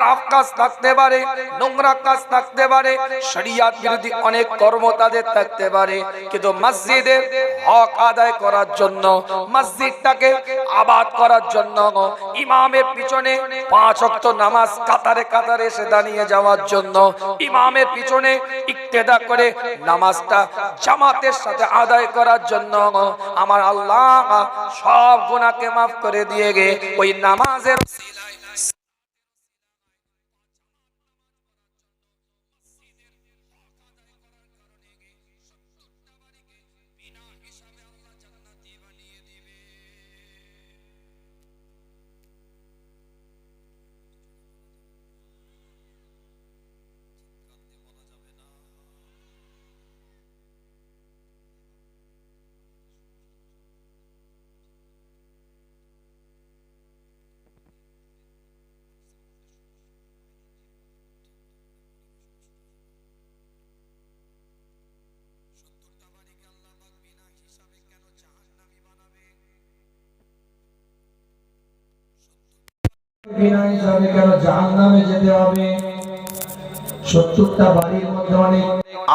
খারাপ কাজ থাকতে পারে, নোংরা কাজ থাকতে পারে, শরিয়াত বিরোধী অনেক কর্ম তাদের থাকতে পারে। কিন্তু মসজিদের হক আদায় করার জন্য, মসজিদটাকে আবাদ করার জন্য, ইমামের পিছনে পাঁচ ওয়াক্ত নামাজ কাতারে কাতারে এসে দাঁড়িয়ে যাওয়ার জন্য, ইমামের পিছনে ইক্তেদা করে নামাজটা জামাতের সাথে আদায় করার জন্য, আমার আল্লাহ সব গুনাহকে মাফ করে দিয়ে গে ওই নামাজের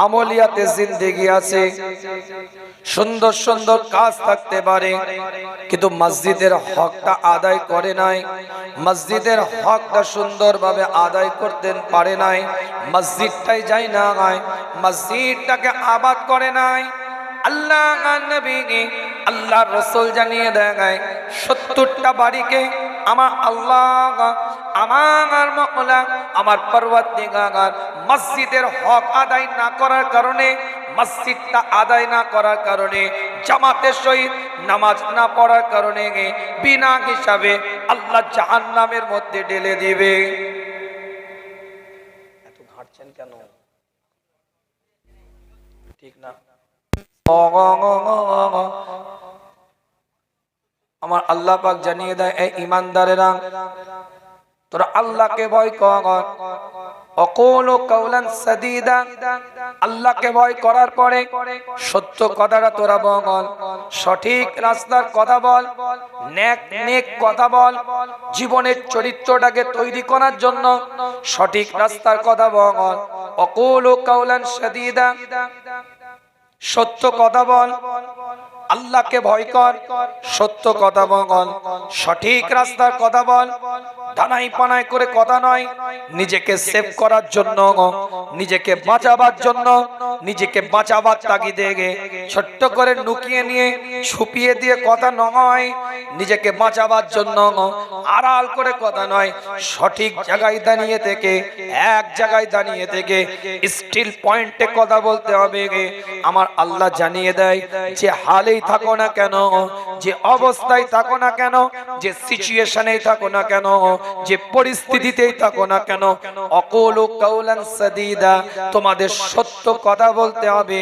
আমলিয়াতে জিন্দেগি আছে। সুন্দর সুন্দর কাজ থাকতে পারে, কিন্তু মসজিদের হকটা আদায় করে নাই। মসজিদের হকটা সুন্দরভাবে আদায় করতে পারে নাই। মসজিদটাই যাই না হয়, মসজিদটাকে আবাদ করে নাই। আল্লাহ নবী আল্লাহ রসুল জানিয়ে দেয়, সত্তরটা বাড়িকে আমার আল্লাহ আমার মহলা আমার পর্বতিগার মসজিদের হক আদায় না করার কারণে মসজিদটা আদায় না করার কারণে জামাতের সহিত নামাজ না পড়ার কারণে বিনা হিসাবে আল্লাহ জাহান্নামের মধ্যে ঢেলে দিবে এত ঘাটছেন কেন ঠিক না আমার আল্লাহ পাক জানিয়ে দেয় এই ইমানদারেরা, তোরা আল্লাহকে ভয় কর। অকৌল কৌলান সাদিদা, আল্লাহকে ভয় করার পরে সত্য কথাটা তোরা বল, সঠিক রাস্তার কথা বল নেক নেক কথা বল, জীবনের চরিত্রটাকে তৈরি করার জন্য সঠিক রাস্তার কথা বল। অকৌল কৌলান সাদিদা, সত্য কথা বল আল্লাহকে ভয় কর সত্য কথা বল সঠিক রাস্তার কথা বল ডানাই পানাই করে কথা নয়। নিজেকে সেভ করার জন্য, নিজেকে বাঁচাবার জন্য, নিজেকে বাঁচাবার তাগিদে ছোট্ট করে লুকিয়ে নিয়ে, ছুপিয়ে দিয়ে কথা নয়। নিজেকে বাঁচাবার জন্য, আড়াল করে কথা নয়। সঠিক জায়গায় দাঁড়িয়ে থেকে, এক জায়গায় দাঁড়িয়ে থেকে স্টিল পয়েন্টে কথা বলতে হবে। আমার আল্লাহ জানিয়ে দেয়, যে হালেই থাকো না কেন যে অবস্থায় থাকো না কেন, যে সিচুয়েশনেই থাকো না কেন, যে পরিস্থিতিতেই থাকো না কেন, অকল কৌলান সাদিদা, তোমাদের সত্য কথা বলতে হবে।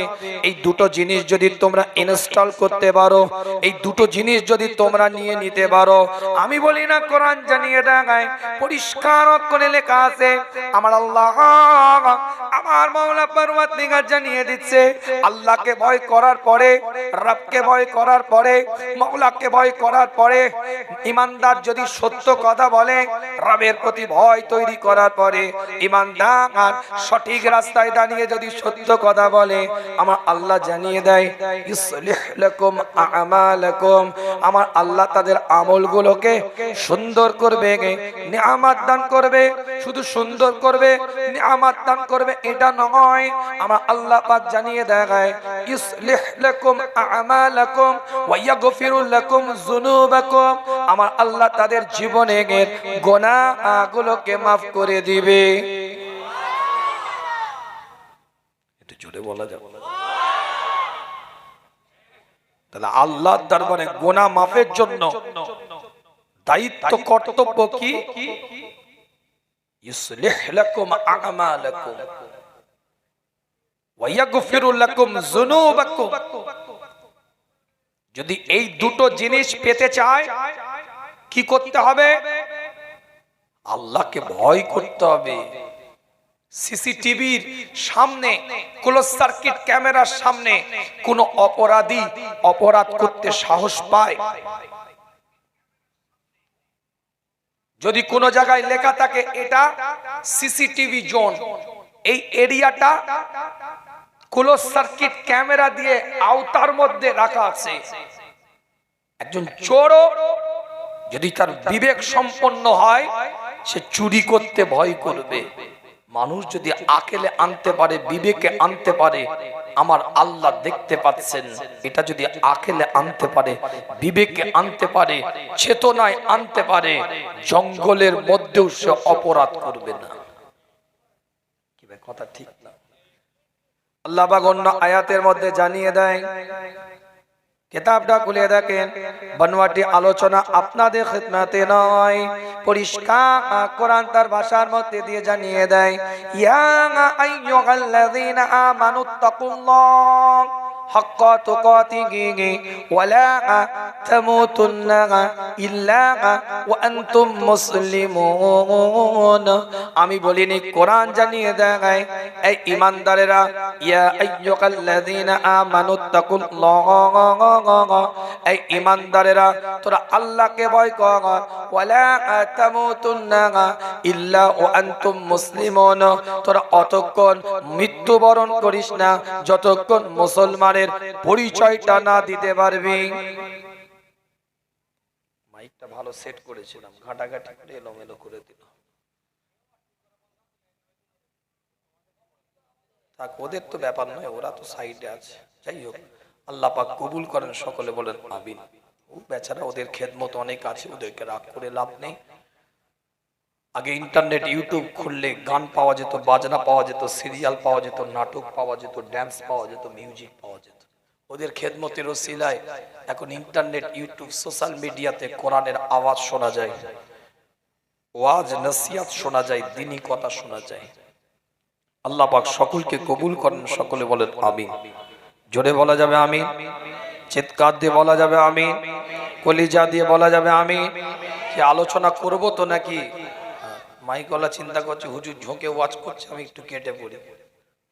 এই দুটো জিনিস যদি তোমরা ইনস্টল করতে পারো, এই দুটো জিনিস যদি তোমরা নিয়ে নিতে পারো, আমি বলি না কোরআন জানিয়ে দেখায় পরিষ্কার করে লেখা আছে, আমার আল্লাহ, আমার মাওলা পরওয়ারদিগার জানিয়ে দিচ্ছে, আল্লাহকে ভয় করার পরে, রবকে ভয় করার পরে মাওলাকে ভয় করার পরে ইমানদার যদি সত্য কথা বলে, রবের প্রতি ভয় তৈরি করার পরে ইমানদার সঠিক রাস্তায় দাঁড়িয়ে যদি সত্য কথা বলে, আমার আল্লাহ জানিয়ে দেয় আমার আল্লাহ তাদের আমলগুলোকে সুন্দর করবে, নিয়ামত দান করবে, শুধু সুন্দর করবে, নিয়ামত দান করবে, এটা নয়। আমার আল্লাহ জানিয়ে দেয়, ইসলিহ লাকুম আমালাকুম ওয়া ইয়াগফিরু আমার আল্লাহ তাদের জীবনের গুনাহগুলোকে maaf করে দিবে। জোরে বলা যাবে তাহলে দরবারে গোনা মাফের জন্য দায়িত্ব, কর্তব্য কি? ইসলিহ লাকুম আমালাকুম। ওয়া ইয়াগফিরু লাকুম যুনুবাকুম। যদি এই দুটো জিনিস পেতে চায়, কি করতে হবে? আল্লাহকে ভয় করতে হবে। সিসিটিভির সামনে ক্লোজ সার্কিট ক্যামেরার সামনে কোন অপরাধী অপরাধ করতে সাহস পায়। যদি কোনো জায়গায় লেখা থাকে, এটা সিসিটিভি জোন। এই এরিয়াটা ক্লোজ সার্কিট ক্যামেরা দিয়ে আওতার মধ্যে রাখা আছে। একজন চোরও যদি তার বিবেক সম্পন্ন হয়, সে চুরি করতে ভয় করবে। মানুষ যদি আকেলে আনতে পারে, বিবেকে আনতে পারে, আমার আল্লাহ দেখতে পাচ্ছেন। এটা যদি আকেলে আনতে পারে, বিবেকে আনতে পারে, চেতনায় আনতে পারে, জঙ্গলের মধ্যেও সে অপরাধ করবে না। কথা ঠিক না আল্লাহ পাক অন্য আয়াতের মধ্যে জানিয়ে দেয়, কেতাবটা খুলে দেখেন বনওয়াটি আলোচনা আপনাদের খেতনাতে নয়, পরিষ্কার কোরআন তার ভাষার মধ্যে দিয়ে জানিয়ে দেয়, ইয়া আইয়ুহাল্লাযীনা আমানুত্তাকুল্লাহ حق تقاته ولا تموتن إلا وأنتم مسلمون আমি বলিনি কোরআন জানিয়ে দেয় এই ইমানদারেরা ইয়া আইয়ুহাল্লাযীনা আমানুত্তাকুল্লাহ এই ইমানদারেরা তোরা আল্লাহকে ভয় কর ওয়ালা তামুতুন্না ইল্লা ওয়া আনতুম মুসলিমুন তোরা অতক্ষণ মৃত্যুবরণ করিস না যতক্ষণ মুসলমানের পরিচয়টা না দিতে পারবি। মাইকটা ভালো সেট করেছিলাম, ঘাটাঘাটি করে এলোমেলো করে দিল। থাক, ওদের তো ব্যাপার নয়, ওরা তো সাইডে আছে। যাই হোক, আল্লাহ পাক কবুল করেন, সকলে বলেন আমিন। ও বেচারা ওদের খেদমত অনেক আছে, ওদেরকে রাগ করে লাভ নেই। আগে ইন্টারনেট ইউটিউব খুললে গান পাওয়া যেত, বাজনা পাওয়া যেত, সিরিয়াল পাওয়া যেত, নাটক পাওয়া যেত ড্যান্স পাওয়া যেত মিউজিক পাওয়া যেত। ওদের খেদমতের সিলায় এখন ইন্টারনেট ইউটিউব সোশ্যাল মিডিয়াতে কোরআনের আওয়াজ শোনা যায়, ওয়াজ নসিয়াত শোনা যায়, দিনী কথা শোনা যায়। আল্লাহ পাক সকলকে কবুল করেন, সকলে বলেন আমিন। জোরে বলা যাবে আমিন, চিৎকার দিয়ে বলা যাবে আমিন, কলিজা দিয়ে বলা যাবে আমিন। কি আলোচনা করব তো নাকি? মাইকলা চিন্তা করছে, হুজুর ঝোঁকে ওয়াচ করছে, আমি একটু কেটে পড়ি।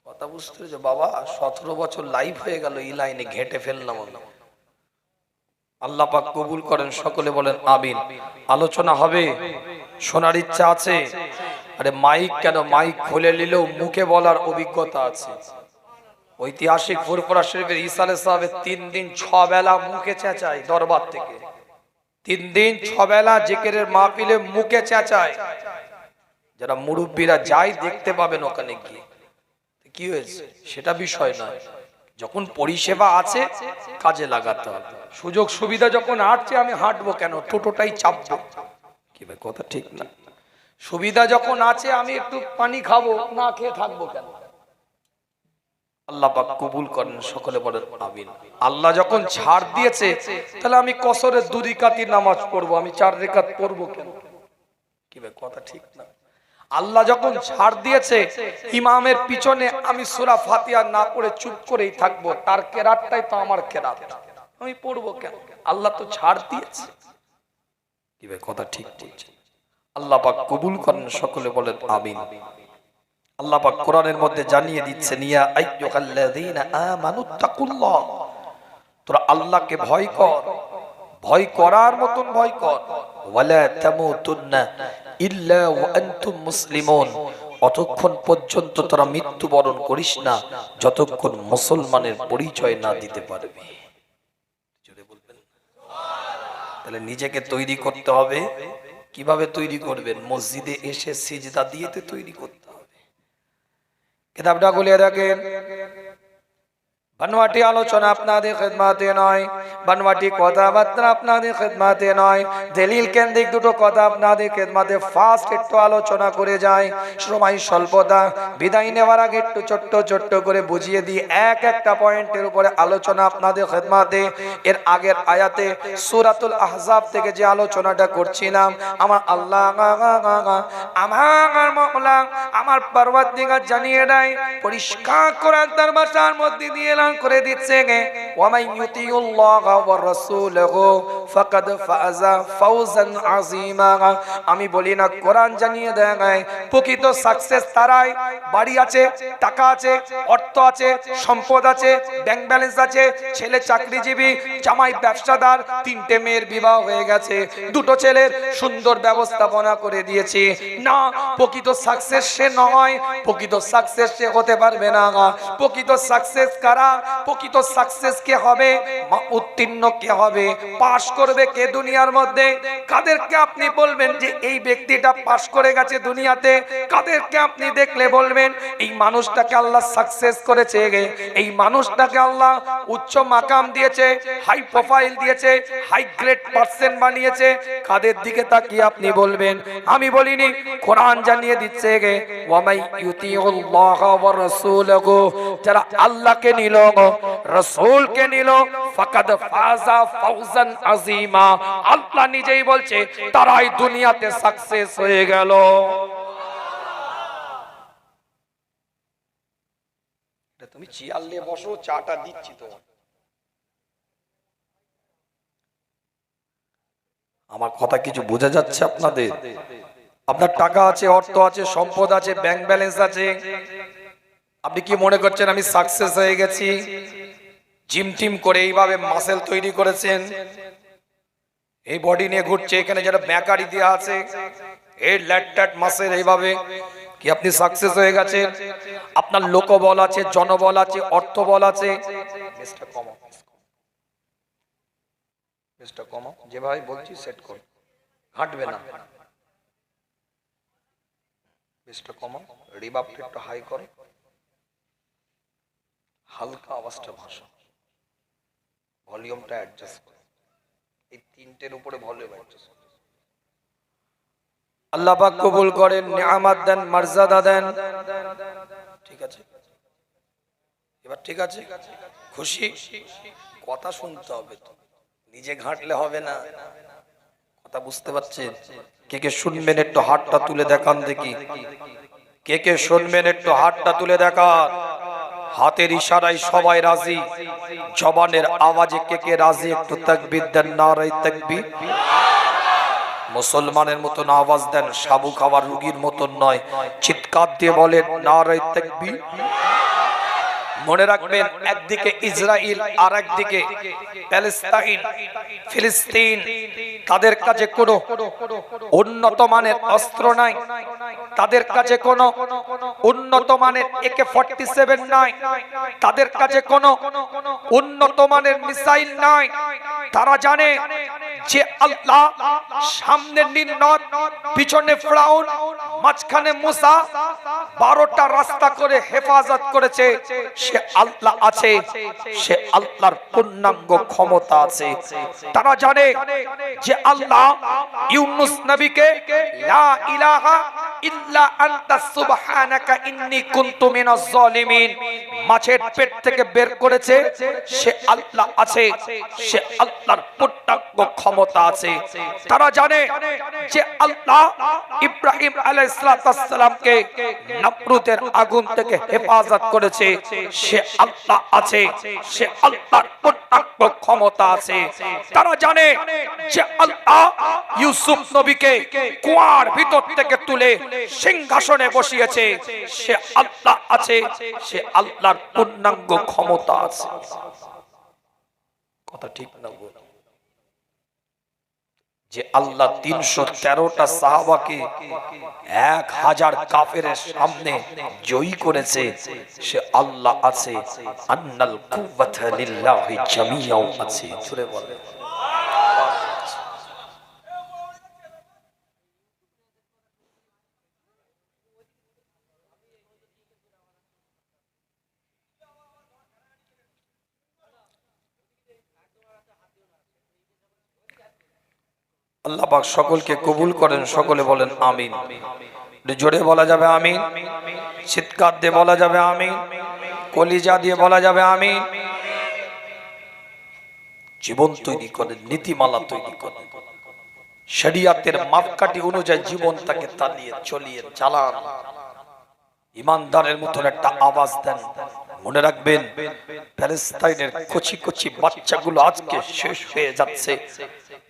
কথা বুঝতে পেরেছ? বাবা, সতেরো বছর লাইভ হয়ে গেল, এই লাইনে ঘেটে ফেললাম আমি। আল্লাহ পাক কবুল করেন, সকলে বলেন, আমিন। আলোচনা হবে, শোনার ইচ্ছা আছে। আরে মাইক কেন? মাইক খুলে নিলেও মুখে বলার অভিজ্ঞতা আছে। ঐতিহাসিক ফুরফুরা শরীফের ইসালে সাহেবের তিন দিন ছ বেলা মুখে চেঁচায় দরবার থেকে। তিন দিন ছ বেলা জেকেরের মাহফিলে মুখে চেঁচায়। যারা মুরব্বীরা যায় দেখতে পাবেন ওখানে গিয়ে। কি হয়েছে? সেটা বিষয় নয়। যখন পরিষেবা আছে, কাজে লাগাতে হবে। সুযোগ সুবিধা যখন হাঁটছে আমি হাঁটবো কেন? টোটোটাই চাপবো। কি ভাই, কথা ঠিক না। সুবিধা যখন আছে, আমি একটু পানি খাব, না খেয়ে থাকব কেন? আল্লাহ কবুল করেন, সকলে বলেন, আমিন। আল্লাহ যখন ছাড় দিয়েছে, তাহলে আমি কসরের দু রিকাতি নামাজ পড়ব। আমি চার রেখাত পড়ব কেন? কি ভাই, কথা ঠিক না। আল্লাহ যখন ছাড় দিয়েছে, ইমামের পিছনে আমি সূরা ফাতিহা না করে চুপ করেই থাকব। তার কেরাতটাই তো আমার কেরাত। আমি পড়ব কেন? আল্লাহ তো ছাড় দিয়েছে। কথা ঠিক বলছে। আল্লাহ পাক কবুল করেন, সকলে বলেন আমিন। আল্লাহ পাক কোরআনের মধ্যে জানিয়ে দিচ্ছেন, ইয়া আইয়ুহাল্লাযীনা আমানুত্তাকুল্লাহ তোরা আল্লাহকে ভয় কর। ভয় করার মতন ভয় কর। ওয়ালা তামুতুন্না ইল্লা ওয়া আনতুম অতক্ষণ পর্যন্ত তোরা মৃত্যুবরণ করিস না, যতক্ষণ মুসলমানের পরিচয় না দিতে পারবি। তাহলে নিজেকে তৈরি করতে হবে। কীভাবে তৈরি করবেন? মসজিদে এসে সিজদা দিয়ে তৈরি করতে হবে। কিতাবটা খুলে দেখেন। বনওয়াটি আলোচনা আপনাদের খেদমাতে নয়, বনওয়াটি কথাবার্তা আপনাদের খেদমাতে নয়, দলিল কেন্দ্রিক দুটো কথা আপনাদের খেদমাতে ফার্স্ট একটু আলোচনা করে যায় সময় স্বল্পতা, বিদায় নেওয়ার আগে একটু ছোট্ট ছোট্ট করে বুঝিয়ে দিই, এক একটা পয়েন্টের উপরে আলোচনা আপনাদের খেদমাতে, এর আগের আয়াতে সুরাতুল আহজাব থেকে যে আলোচনাটা করছিলাম, আমার আল্লাহ আমার মহলা, আমার পর্বত জানিয়ে দেয়, পরিষ্কার করার তার বাসার মধ্যে দিয়ে এলাম। করে দিচ্ছে ওয়ামাই ইউতিউল্লাহ ওয়া রাসূলহু ফাকাদ ফাজা ফাওজান আযীমা। আমি বলি না, কোরআন জানিয়ে দেয় প্রকৃত সাকসেস তারাই। বাড়ি আছে, টাকা আছে, অর্থ আছে, সম্পদ আছে ব্যাংক ব্যালেন্স আছে, ছেলে চাকরিজীবী, জামাই ব্যবসাদার, তিনটে মেয়ের বিবাহ হয়ে গেছে। দুটো ছেলের সুন্দর ব্যবস্থাপনা করে দিয়েছে। না, প্রকৃত সাকসেস সে নয়। প্রকৃত সাকসেস সে হতে পারবে না। প্রকৃত সাকসেস কারা? প্রকৃত সাকসেস কে হবে? উত্তীর্ণ কে হবে? পাশ করবে কে দুনিয়ার মধ্যে? কাদেরকে আপনি বলবেন যে এই ব্যক্তিটা পাশ করে গেছে দুনিয়াতে? কাদেরকে আপনি দেখলে বলবেন, এই মানুষটাকে আল্লাহ সাকসেস করেছে গে। এই মানুষটাকে আল্লাহ উচ্চ মাকাম দিয়েছে হাই প্রোফাইল দিয়েছে হাই গ্রেড পার্সেন্ট বানিয়েছে। কাদের দিকে তাকিয়ে আপনি বলবেন, আমি বলিনি, কোরআন জানিয়ে দিচ্ছে গে। ওয়ামাই ইউতিউল্লাহ ওয়া রাসূলহু, যারা আল্লাহকে নিল নিল ফাজা ফাওজান আযীমা। আল্লাহ নিজেই বলছে, তারাই দুনিয়াতে সাকসেস হয়ে গেল। তুমি চেয়ার বসো, চাটা দিচ্ছি তো আমার কথা কিছু বোঝা যাচ্ছে আপনাদের? আপনার টাকা আছে, অর্থ আছে, সম্পদ আছে ব্যাংক ব্যালেন্স আছে। আপনি কি মনে করছেন আমি সাকসেস হয়ে গেছি? জিম টিম করে এইভাবে মাসেল তৈরি করেছেন? এই বডি নিয়ে ঘুরছে, এখানে যেটা ব্যাকারি দেওয়া আছে, এই ল্যাটট্যাট মাসেল এইভাবে কি আপনি সাকসেস হয়ে গেছেন? আপনার লোকবল আছে, জনবল আছে অর্থ বল আছে কমাও যেভাবে বলছি সেট কর। হাঁটবে না। হাই হালকা আওয়াজটা ভাষা ভলিউমটা অ্যাডজাস্ট করো। এই তিনটের উপরে ভলিউম অ্যাডজাস্ট আল্লাহ পাক কবুল করেন, নিয়ামত দেন, মর্যাদা দেন। ঠিক আছে? এবার ঠিক আছে? খুশি? কথা শুনতে হবে তো। নিজে ঘাঁটলে হবে না। কথা বুঝতে পারছেন? কে কে শুনবেন একটু হাতটা তুলে দেখান দেখি। কে কে শুনবেন একটু হাতটা তুলে দেখান? হাতের ইশারায় সবাই রাজি। জবানের আওয়াজে কে কে রাজি একটু তাকবীর দেন নারাই তাকবীর। মুসলমানের মতন আওয়াজ দেন সাবু খাওয়ার রুগীর মতন নয়। চিৎকার দিয়ে বলেন নারাই তাকবীর। মনে রাখবেন, একদিকে ইসরায়েল আর একদিকে প্যালেস্তাইন, ফিলিস্তিন। তাদের কাছে কোনো উন্নত মানের অস্ত্র নাই। তাদের কাছে কোনো উন্নত মানের একে ফর্টি সেভেন নাই। তাদের কাছে কোনো উন্নত মানের মিসাইল নাই। তারা জানে আল্লাহ, সামনে নীলনদ পিছনে ফ্রাউন, মাঝখানে মুসা, বারোটা রাস্তা করে হেফাজত করেছে, সে আল্লাহ আছে, সে আল্লাহর পূর্ণাঙ্গ ক্ষমতা আছে। তারা জানে যে আল্লাহ ইউনুস নবীকে, লা ইলাহা ইল্লা আনতা সুবহানাকা ইন্নী কুনতু মিনাজ জালিমিন, মাছের পেট থেকে বের করেছে, সে আল্লাহ আছে, সে আল্লাহর পূর্ণাঙ্গ ক্ষমতা আছে। তারা জানে যে আল্লাহ ইব্রাহিম আলাইহিস সালামকে আগুন থেকে হেফাজত করেছে। সে আল্লাহ আছে, সে আল্লাহর ক্ষমতা আছে। তারা জানে যে আল্লাহ ইউসুফ নবীকে কুয়ার ভিতর থেকে তুলে সিংহাসনে বসিয়েছে। সে আল্লাহ আছে, সে আল্লাহর পূর্ণাঙ্গ ক্ষমতা আছে। কথা ঠিক না যে আল্লাহ তিনশো তেরোটা সাহাবাকে এক হাজার কাফের সামনে জয়ী করেছে, সে আল্লাহ আছে, আন্নাল কুওয়াতা লিল্লাহি জামিয়াও আছে। বলে আল্লাহ পাক সকলকে কবুল করেন, সকলে বলেন আমিন। জোরে বলা যাবে আমিন, চিৎকার দিয়ে বলা যাবে আমিন, কলিজা দিয়ে বলা যাবে আমিন। জীবন তৈরি করেন, নীতিমালা তৈরি করেন। শরিয়াতের মাপকাঠি অনুযায়ী জীবনটাকে তালিয়ে চলিয়ে চালান। ইমানদারের মতন একটা আওয়াজ দেন। মনে রাখবেন প্যালেস্তাইনের কচি কচি বাচ্চাগুলো আজকে শেষ হয়ে যাচ্ছে।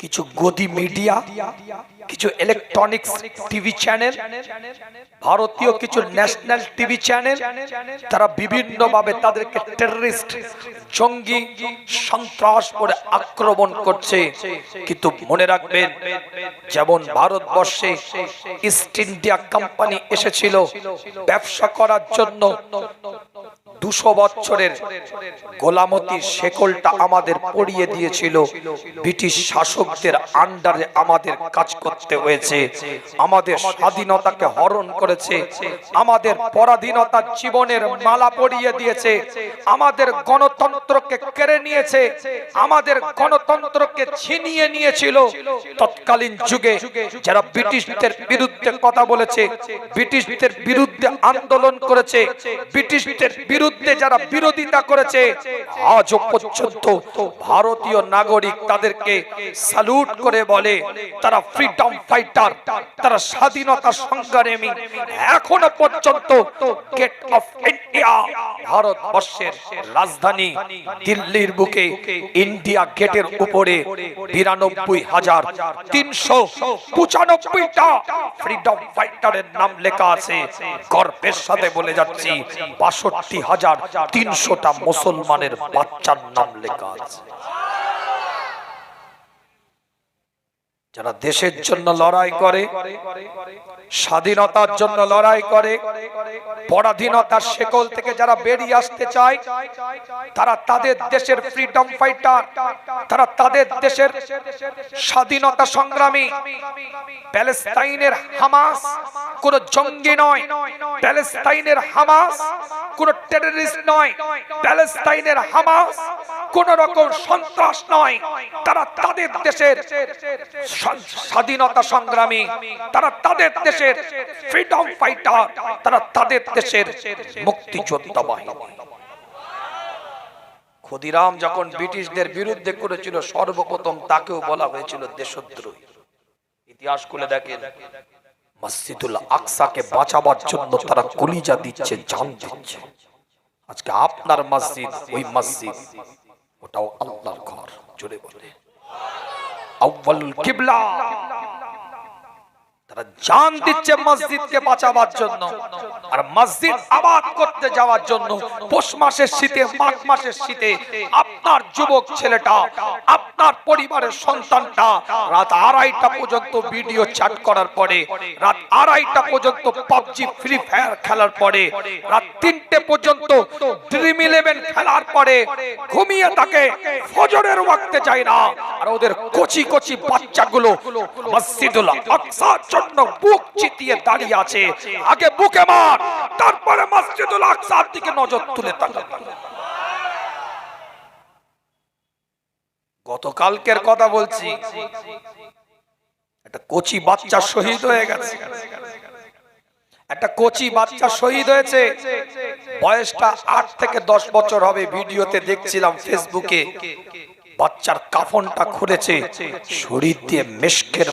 কিছু গদি মিডিয়া কিছু ইলেকট্রনিক্স টিভি চ্যানেল ভারতীয় কিছু ন্যাশনাল টিভি চ্যানেল তারা বিভিন্নভাবে তাদেরকে টেররিস্ট জঙ্গি সন্ত্রাস করে আক্রমণ করছে। কিন্তু মনে রাখবেন, যেমন ভারতবর্ষে ইস্ট ইন্ডিয়া কোম্পানি এসেছিল, ব্যবসা করার জন্য দুশো বছরের গোলামতি শেকলটা আমাদের পড়িয়ে দিয়েছিল। ব্রিটিশ শাসকদের আন্ডারে আমাদের কাজ করতে হয়েছে। আমাদের স্বাধীনতাকে হরণ করেছে। আমাদের পরাধীনতার জীবনের মালা পরিয়ে দিয়েছে। আমাদের গণতন্ত্রকে কেড়ে নিয়েছে। আমাদের গণতন্ত্রকে ছিনিয়ে নিয়েছিল। তৎকালীন যুগে যারা ব্রিটিশদের বিরুদ্ধে কথা বলেছে, ব্রিটিশদের বিরুদ্ধে আন্দোলন করেছে, ব্রিটিশদের বিরুদ্ধে যারা বিরোধিতা করেছে, আজও পর্যন্ত ভারতীয় নাগরিক তাদেরকে স্যালুট করে বলে, তারা ফ্রিডম ফাইটার তারা স্বাধীনতা সংগ্রামী, এখনও পর্যন্ত গেট অফ ইন্ডিয়া ভারতবর্ষের রাজধানী দিল্লির বুকে ইন্ডিয়া গেটের উপরে বিরানব্বই হাজার তিনশো পঁচানব্বইটা ফ্রিডম ফাইটারের নাম লেখা আছে। গর্বের সাথে বলে যাচ্ছি, বাষট্টি হাজার তিনশোটা মুসলমানের বাচ্চার নাম লেখা আছে। যারা দেশের জন্য লড়াই করে, স্বাধীনতার জন্য লড়াই করে, পরাধীনতার শেকল থেকে যারা বেরিয়ে আসতে চায়, তারা তাদের দেশের ফ্রিডম ফাইটার তারা তাদের দেশের স্বাধীনতা সংগ্রামী। প্যালেস্তাইনের হামাস কোন জঙ্গি নয়, প্যালেস্তাইনের হামাস কোন টেররিস্ট নয়, প্যালেস্তাইনের হামাস কোন রকম সন্ত্রাস নয়। তারা তাদের দেশের স্বাধীনতা সংগ্রামী, তারা তাদের দেশের ফ্রিডম ফাইটার তারা তাদের দেশের মুক্তিযোদ্ধা বাহিনী। ক্ষুদিরাম যখন ব্রিটিশদের বিরুদ্ধে করেছিল, সর্বপ্রথম তাকেও বলা হয়েছিল দেশদ্রোহী। ইতিহাস খুলে দেখেন, মসজিদুল আকসাকে বাঁচাবার জন্য তারা কলিজা দিচ্ছে, জান দিচ্ছে। আজকে আপনার মসজিদ, ওই মসজিদ, ওটাও আল্লাহর ঘর, জোরে বলে। আউয়ালুল কিবলা তারা জান দিচ্ছে মসজিদকে বাঁচাবার জন্য। আর মসজিদ আবাদ করতে যাওয়ার জন্য পৌষ মাসের শীতে মাঘ মাসের শীতে আপনার যুবক ছেলেটা আপনার পরিবারের সন্তানটা রাত আড়াইটা পর্যন্ত ভিডিও চ্যাট করার পরে রাত আড়াইটা পর্যন্ত পাবজি ফ্রি ফায়ার খেলার পরে রাত তিনটে পর্যন্ত ড্রিম ইলেভেন খেলার পরে ঘুমিয়ে থাকে ফজরের ওয়াক্তে যায় না। আর ওদের কচি কচি বাচ্চাগুলো মসজিদুল আকসার জন্য বুক চিতিয়ে দাঁড়িয়ে আছে। আগে বুকে মার, তারপরে মসজিদুল আকসার দিকে নজর তুলে তাকা গতকালকের কথা বলছি, একটা কচি বাচ্চা শহীদ হয়ে গেছে। একটা বাচ্চা শহীদ হয়েছে। বয়সটা আট থেকে দশ বছর হবে, ভিডিওতে দেখছিলাম ফেসবুকে। বাচ্চার কাফনটা খুলেছে, শরীর দিয়ে মেশকের